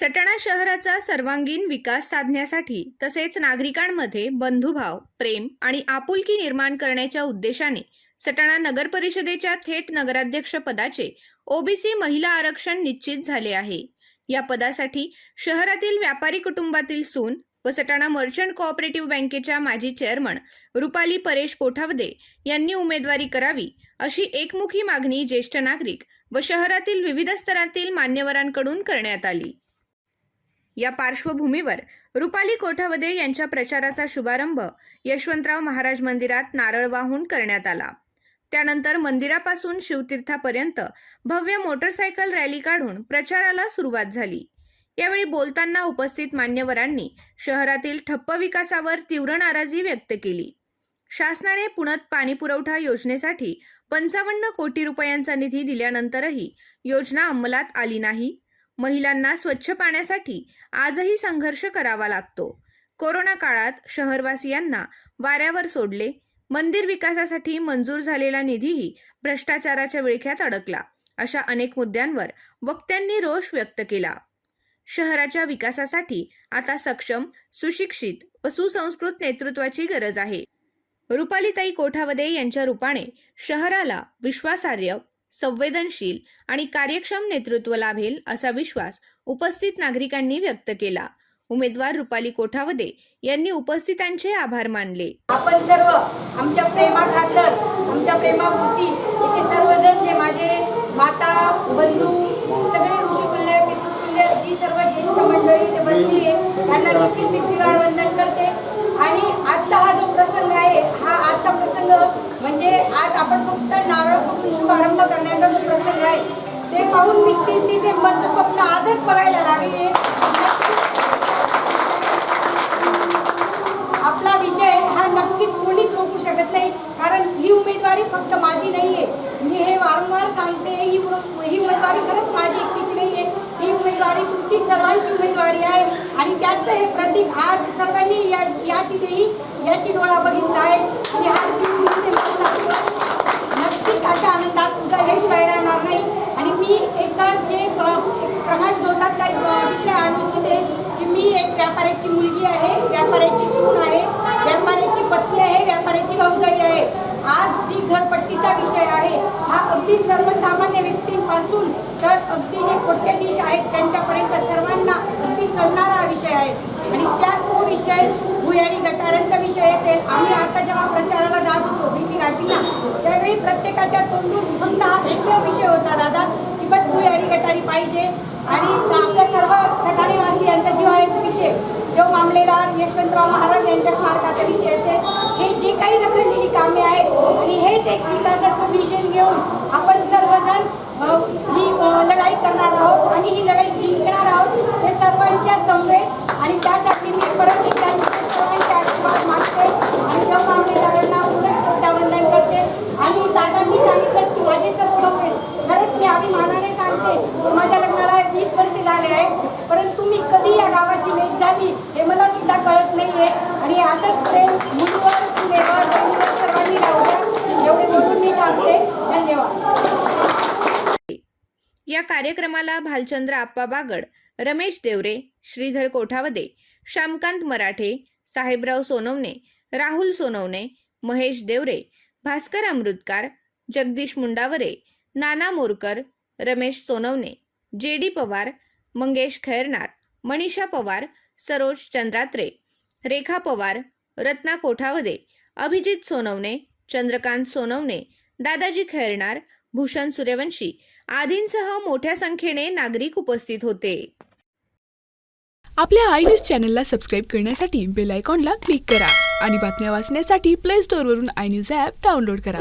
सटाणा शहराचा सर्वांगीण विकास साधण्यासाठी तसेच नागरिकांमध्ये बंधुभाव प्रेम आणि आपुलकी निर्माण करण्याच्या उद्देशाने सटाणा नगर परिषदेच्या थेट नगराध्यक्ष पदाचे ओबीसी महिला आरक्षण निश्चित झाले आहे. या पदासाठी शहरातील व्यापारी कुटुंबातील सून व सटाणा मर्चंट कोऑपरेटिव्ह बँकेच्या माजी चेअरमन रुपाली परेश कोठावदे यांनी उमेदवारी करावी अशी एकमुखी मागणी ज्येष्ठ नागरिक व शहरातील विविध स्तरातील मान्यवरांकडून करण्यात आली. या पार्श्वभूमीवर रुपाली कोठावदे यांच्या प्रचाराचा शुभारंभ यशवंतराव महाराज मंदिरात नारळ वाहून करण्यात आला. त्यानंतर मंदिरापासून शिवतीर्थापर्यंत भव्य मोटरसायकल रॅली काढून प्रचाराला सुरुवात झाली. यावेळी बोलताना उपस्थित मान्यवरांनी शहरातील ठप्प विकासावर तीव्र नाराजी व्यक्त केली. शासनाने पुण्यात पाणी पुरवठा योजनेसाठी पंचावन्न कोटी रुपयांचा निधी दिल्यानंतरही योजना अंमलात आली नाही. महिलांना स्वच्छ पाण्यासाठी आजही संघर्ष करावा लागतो. कोरोना काळात शहरवासियांना वाऱ्यावर सोडले. मंदिर विकासासाठी मंजूर झालेला निधीही भ्रष्टाचाराच्या विळख्यात अडकला अशा अनेक मुद्द्यांवर वक्त्यांनी रोष व्यक्त केला. शहराच्या विकासासाठी आता सक्षम सुशिक्षित व सुसंस्कृत नेतृत्वाची गरज आहे. रुपालीताई कोठावदे यांच्या रूपाने शहराला विश्वासार्ह संवेदनशील आणि कार्यक्षम नेतृत्व लाभेल असा विश्वास उपस्थित नागरिकांनी व्यक्त केला. उमेदवार रुपाली कोठावदे यांनी उपस्थितांचे आभार मानले. आपण सर्व आमच्या प्रेमाखातर आमच्या प्रेमाभोवती इथे सर्वजण जे माझे माता बंधू सगळे ऋषिकुल्य पितृकुल्य जी सर्व ज्येष्ठ मंडळी इथे बसली आहे त्यांना देखील मी वंदन करते. आणि आजचा हा जो प्रसंग आहे हा आजचा प्रसंग म्हणजे आज आपण फक्त नारळ फुटून शुभारंभ करण्याचा जो प्रसंग आहे ते पाहून मी तीन डिसेंबरचं स्वप्न आजच बघायला लागले. आपला विजय हा नक्कीच कोणीच रोखू शकत नाही कारण ही उमेदवारी फक्त माझी नाही आहे मी हे वारंवार सांगते ही ही उमेदवारी खरंच माझी एकटीची नाही आहे ही उमेदवारी तुमची सर्वांची उमेदवारी आहे आणि त्याचं हे प्रतीक आज सर्वांनी या याची देही याची डोळा बघितला आहे. आणि हा तीन डिसेंबरचा दिवस नक्कीच अशा आनंदात उजळल्याशिवाय राहणार नाही आणि मी एका जे प्र- प्रकाश झोतात काही विषय आणू इच्छिते की मी एक व्यापाऱ्याची मुलगी आहे व्यापाऱ्याची सून आहे व्यापाऱ्याची पत्नी आहे व्यापाऱ्याची भाऊजाई आहे आज जी घरपट्टीचा विषय आहे हा अगदी सर्वसामान्य व्यक्तींपासून तर अगदी जे कोट्याधीश आहेत त्यांच्यापर्यंत सर्वांना अगदी विषय आहे. आणि त्यात तो विषय भुयारी गटारांचा विषय असेल आम्ही आता जेव्हा प्रचाराला जात होतो भीती गाठीला त्यावेळी प्रत्येकाच्या तोंडून फक्त हा एकमेव विषय होता दादा की बस भुयारी गटारी पाहिजे. आणि आपल्या सर्व सटाणेवासियांचा जिव्हाळ्याचा विषय देव मामलेदार यशवंतराव महाराज यांच्या स्मारकाचा विषय असेल. हे जे काही रखडलेली कामे आहेत आणि हेच एक विकासाचं विजन घेऊन आपण सर्वजण जी लढाई करणार आहोत आणि ही लढाई जिंकणार आहोत हे सर्वांच्या समवेत आणि त्यासाठी मी परत एकदा तुमच्या सर्वांचे आशीर्वाद मागते आणि देव मामलेदारांना पुनः श्रद्धावंदन करते आणि दादांनी सांगितलं की माझे सर्व भाऊ आहेत खरंच मी अभिमानाने सांगते की माझ्या लग्नाला वीस वर्ष झाले आहे परंतु मी कधी या गावाची लेख झाली हे मला सुद्धा कळत नाहीये आणि असंच प्रेम मुलीवर सुनेवर बहिणीवर सर्वांनी राहू द्या एवढे बोलून मी थांबते धन्यवाद या कार्यक्रमाला भालचंद्र आप्पा बागड रमेश देवरे श्रीधर कोठावदे श्यामकांत मराठे साहेबराव सोनवणे राहुल सोनवणे महेश देवरे भास्कर अमृतकार जगदीश मुंडावरे नाना मोरकर रमेश सोनवणे जे डी पवार मंगेश खैरनार मनीषा पवार सरोज चंद्रात्रे रेखा पवार रत्ना कोठावदे अभिजित सोनवणे चंद्रकांत सोनवणे दादाजी खैरनार भूषण सूर्यवंशी आदींसह मोठ्या संख्येने नागरिक उपस्थित होते. आपल्या आय न्यूज चॅनलला सबस्क्राईब करण्यासाठी बेल आयकॉनला क्लिक करा आणि बातम्या वाचण्यासाठी प्ले स्टोअरवरून आय न्यूज ॲप डाउनलोड करा.